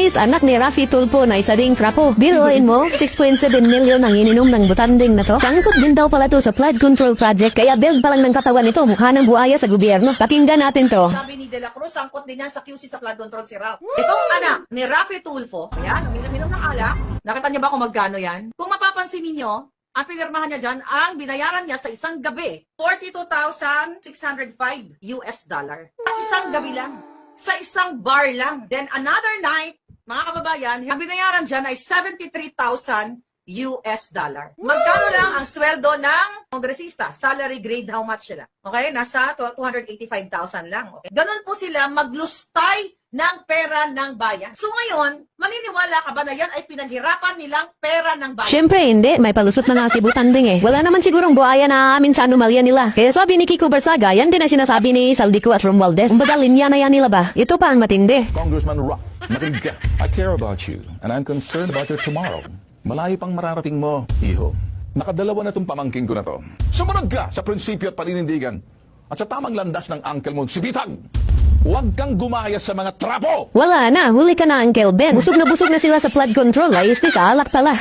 Anyways, anak ni Rafi Tulpo na isa ding trapo. Biruin mo, 6.7 million ang ininom ng butanding na to. Sangkot din daw pala to sa flood control project kaya build pa lang ng katawan nito mukha ng buhaya sa gobyerno. Pakinggan natin to. Sabi ni De La Cruz, sangkot din yan sa QC sa flood control si Ralph. Itong anak ni Rafi Tulfo, ayan, uminom ng alak. Nakita niyo ba kung magkano yan? Kung mapapansin ninyo, ang pinirmahan niya dyan, ang binayaran niya sa isang gabi, 42,605 US dollar. Sa isang gabi lang. Sa isang bar lang. Then another night, mga kababayan, ang binayaran dyan ay 73,000 US dollar. Magkano lang ang sweldo ng kongresista? Salary grade, how much sila? Okay, nasa 285,000 lang. Okay? Ganon po sila maglustay ng pera ng bayan. So ngayon, maniniwala ka ba na yan ay pinaghirapan nilang pera ng bayan? Siyempre hindi, may palusot na nga si Butanding eh. Wala naman sigurong buhaya na amin sa anomalya nila. Kaya sabi ni Kiko Barsaga, yan din ang sinasabi ni Saldico at Romualdez. Kumbaga linya na yan nila ba? Ito pa ang matindi. Congressman Rock, makinig ka. I care about you and I'm concerned about your tomorrow. Malayo pang mararating mo, iho. Nakadalawa na tong pamangking ko na to. Sumunod ka sa prinsipyo at paninindigan at sa tamang landas ng uncle mo, si Bitag. Huwag kang gumaya sa mga trapo! Wala na, huli ka na Uncle Ben. Busog na busog na sila sa flood control, ayos ni sa alak pala.